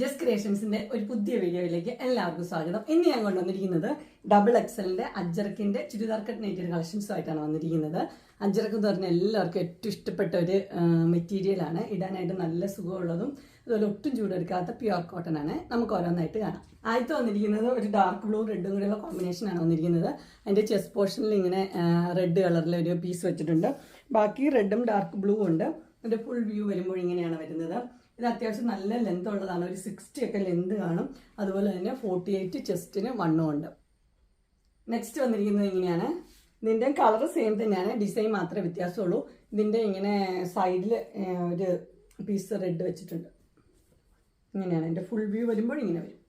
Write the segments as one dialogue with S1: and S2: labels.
S1: Just ക്രിയേഷൻസിന്റെ ഒരു പുതിയ വീഡിയോയിലേക്ക് എല്ലാവർക്കും സ്വാഗതം. ഇന്ന് ഞാൻ കൊണ്ടുവന്നിരിക്കുന്നത് ഡബിൾ എക്സലിന്റെ അജർക്കിന്റെ ചുരിദാർ കട്ട് നെയ്റ്റഡ് കളക്ഷൻസും ആയിട്ടാണ് വന്നിരിക്കുന്നത്. അജർക്ക് എന്ന് പറഞ്ഞാൽ എല്ലാവർക്കും ഏറ്റവും ഇഷ്ടപ്പെട്ട ഒരു മെറ്റീരിയൽ ആണ്. ഇടാനായിട്ട് നല്ല സുഖമുള്ളതും അതുപോലെ ഒട്ടും ചൂടെടുക്കാത്ത പ്യുവർ കോട്ടൺ ആണ്. നമുക്ക് ഓരോന്നായിട്ട് കാണാം. ആദ്യത്തെ വന്നിരിക്കുന്നത് ഒരു ഡാർക്ക് ബ്ലൂ റെഡും കൂടെയുള്ള കോമ്പിനേഷൻ ആണ് വന്നിരിക്കുന്നത്. അതിന്റെ ചെസ്റ്റ് പോർഷനിൽ ഇങ്ങനെ റെഡ് കളറിൽ ഒരു പീസ് വെച്ചിട്ടുണ്ട്. ബാക്കി റെഡും ഡാർക്ക് ബ്ലൂ ഉണ്ട്. അതിന്റെ ഫുൾ വ്യൂ വരുമ്പോൾ ഇങ്ങനെയാണ് വരുന്നത്. ഇത് അത്യാവശ്യം നല്ല ലെങ്ത് ഉള്ളതാണ്. ഒരു സിക്സ്റ്റി ഒക്കെ ലെങ്ത് കാണും. അതുപോലെ തന്നെ ഫോർട്ടി എയ്റ്റ് ചെസ്റ്റിന് വണ്ണും ഉണ്ട്. നെക്സ്റ്റ് വന്നിരിക്കുന്നത് ഇങ്ങനെയാണ്. ഇതിന്റെ കളർ സെയിം തന്നെയാണ്. ഡിസൈൻ മാത്രമേ വ്യത്യാസമുള്ളൂ. ഇതിന്റെ ഇങ്ങനെ സൈഡിൽ ഒരു പീസ് റെഡ് വെച്ചിട്ടുണ്ട്. ഇങ്ങനെയാണ്. എന്റെ ഫുൾ വ്യൂ വരുമ്പോൾ ഇങ്ങനെ വരും.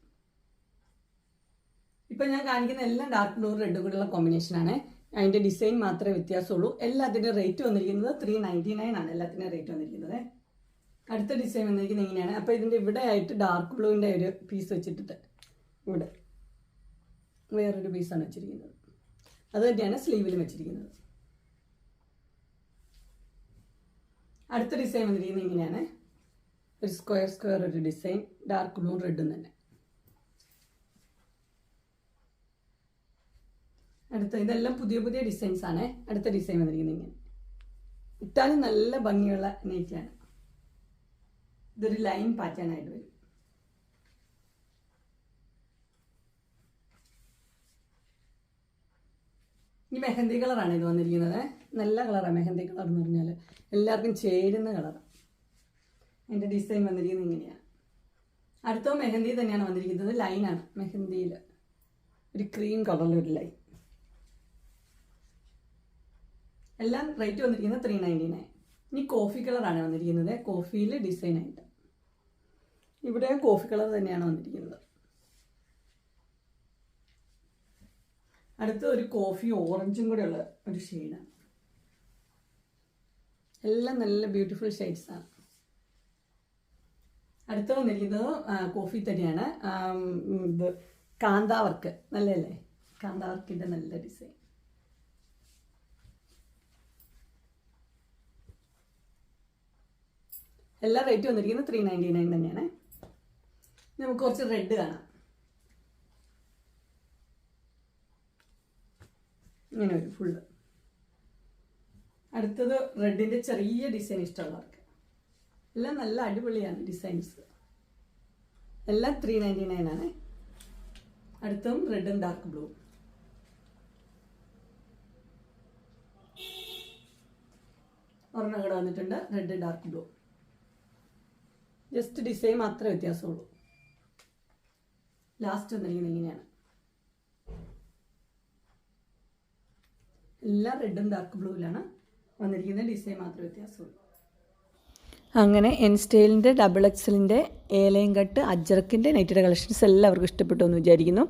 S1: ഇപ്പം ഞാൻ കാണിക്കുന്ന എല്ലാം ഡാർക്ക് ബ്ലൂ റെഡും കൂടെയുള്ള കോമ്പിനേഷനാണ് അതിന്റെ ഡിസൈൻ മാത്രമേ വ്യത്യാസമുള്ളൂ. എല്ലാത്തിന്റെ റേറ്റ് വന്നിരിക്കുന്നത് ത്രീ നയന്റി നയൻ ആണ്. എല്ലാത്തിന്റെ റേറ്റ് വന്നിരിക്കുന്നത്. അടുത്ത ഡിസൈൻ വന്നിരിക്കുന്നത് ഇങ്ങനെയാണ്. അപ്പോൾ ഇതിന്റെ ഇവിടെ ആയിട്ട് ഡാർക്ക് ബ്ലൂവിന്റെ ഒരു പീസ് വെച്ചിട്ടിട്ട് ഇവിടെ വേറൊരു പീസാണ് വെച്ചിരിക്കുന്നത്. അത് തന്നെയാണ് സ്ലീവിലും വെച്ചിരിക്കുന്നത്. അടുത്ത ഡിസൈൻ വന്നിരിക്കുന്നത് ഇങ്ങനെയാണ്. ഒരു സ്ക്വയർ സ്ക്വയർ ഒരു ഡിസൈൻ ഡാർക്ക് ബ്ലൂ റെഡും തന്നെ. അടുത്ത ഇതെല്ലാം പുതിയ പുതിയ ഡിസൈൻസ് ആണ്. അടുത്ത ഡിസൈൻ വന്നിരിക്കുന്നത് ഇങ്ങനെ. ഇട്ടാലും നല്ല ഭംഗിയുള്ള നെയ്റ്റാണ് ഇതൊരു ലൈൻ പാറ്റേൺ ആയിട്ട് വരും. ഈ മെഹന്തി കളറാണ് ഇത് വന്നിരിക്കുന്നത്. നല്ല കളറാണ് മെഹന്തി കളർ എന്ന് പറഞ്ഞാൽ എല്ലാവർക്കും ചേരുന്ന കളറാണ് അതിന്റെ ഡിസൈൻ വന്നിരിക്കുന്നത് ഇങ്ങനെയാണ്. അടുത്ത മെഹന്തി തന്നെയാണ് വന്നിരിക്കുന്നത്. ലൈനാണ് മെഹന്തിയിൽ ഒരു ക്രീം കളറിലൊരു ലൈൻ എല്ലാം റേറ്റ് വന്നിരിക്കുന്നത് ത്രീ നയന്റി നയൻ ഇനി കോഫി കളറാണ് വന്നിരിക്കുന്നത്. കോഫിയിൽ ഡിസൈൻ ആയിട്ട്. ഇവിടെ കോഫി കളർ തന്നെയാണ് വന്നിരിക്കുന്നത്. അടുത്ത ഒരു കോഫി ഓറഞ്ചും കൂടെ ഉള്ള ഒരു ഷെയ്ഡാണ്. എല്ലാം നല്ല ബ്യൂട്ടിഫുൾ ഷെയ്ഡ്സ് ആണ്. അടുത്ത വന്നിരിക്കുന്നത് കോഫി തന്നെയാണ് ഇത് കാന്താവർക്ക്. നല്ലല്ലേ കാന്താവർക്കിന്റെ നല്ല ഡിസൈൻ. എല്ലാ റേറ്റ് വന്നിരിക്കുന്നത് ത്രീ നയന്റി നയൻ തന്നെയാണ്. നമുക്ക് കുറച്ച് റെഡ് കാണാം. ഇങ്ങനെ ഒരു ഫുള്ള് അടുത്തത് റെഡിന്റെ ചെറിയ ഡിസൈൻ ഇഷ്ടമുള്ളവർക്ക്. എല്ലാം നല്ല അടിപൊളിയാണ് ഡിസൈൻസ് എല്ലാം ത്രീ നയന്റി നയൻ ആണ്. അടുത്തതും റെഡും ഡാർക്ക് ബ്ലൂ ഒരെണ്ണം കൂടെ വന്നിട്ടുണ്ട്. Red dark blue just design മാത്രമേ വ്യത്യാസമുള്ളൂ. ലാസ്റ്റ് വന്നിരിക്കുന്നത് ഇങ്ങനെയാണ്. എല്ലാം റെഡും ഡാർക്ക് ബ്ലൂവിലാണ് വന്നിരിക്കുന്നത് ഡിസൈൻ മാത്രമേ വ്യത്യാസമുള്ളൂ.
S2: അങ്ങനെ എൻ സ്റ്റൈലിന്റെ ഡബിൾ എക്സലിന്റെ ഏലയും കട്ട് അജറക്കിന്റെ നൈറ്റഡ് കളക്ഷൻസ് എല്ലാവർക്കും ഇഷ്ടപ്പെട്ടു എന്ന് വിചാരിക്കുന്നു.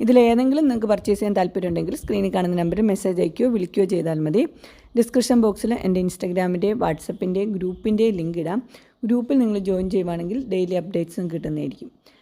S2: ഇതിലേതെങ്കിലും നിങ്ങൾക്ക് പർച്ചേസ് ചെയ്യാൻ താല്പര്യമുണ്ടെങ്കിൽ സ്ക്രീനിൽ കാണുന്ന നമ്പറിൽ മെസ്സേജ് അയക്കുകയോ വിളിക്കുകയോ ചെയ്താൽ മതി. ഡിസ്ക്രിപ്ഷൻ ബോക്സിൽ എന്റെ ഇൻസ്റ്റാഗ്രാമിന്റെയും വാട്സപ്പിന്റെയും ഗ്രൂപ്പിന്റെയും ലിങ്ക് ഇടാം. ഗ്രൂപ്പിൽ നിങ്ങൾ ജോയിൻ ചെയ്യുവാണെങ്കിൽ ഡെയിലി അപ്ഡേറ്റ്സും കിട്ടുന്നതായിരിക്കും.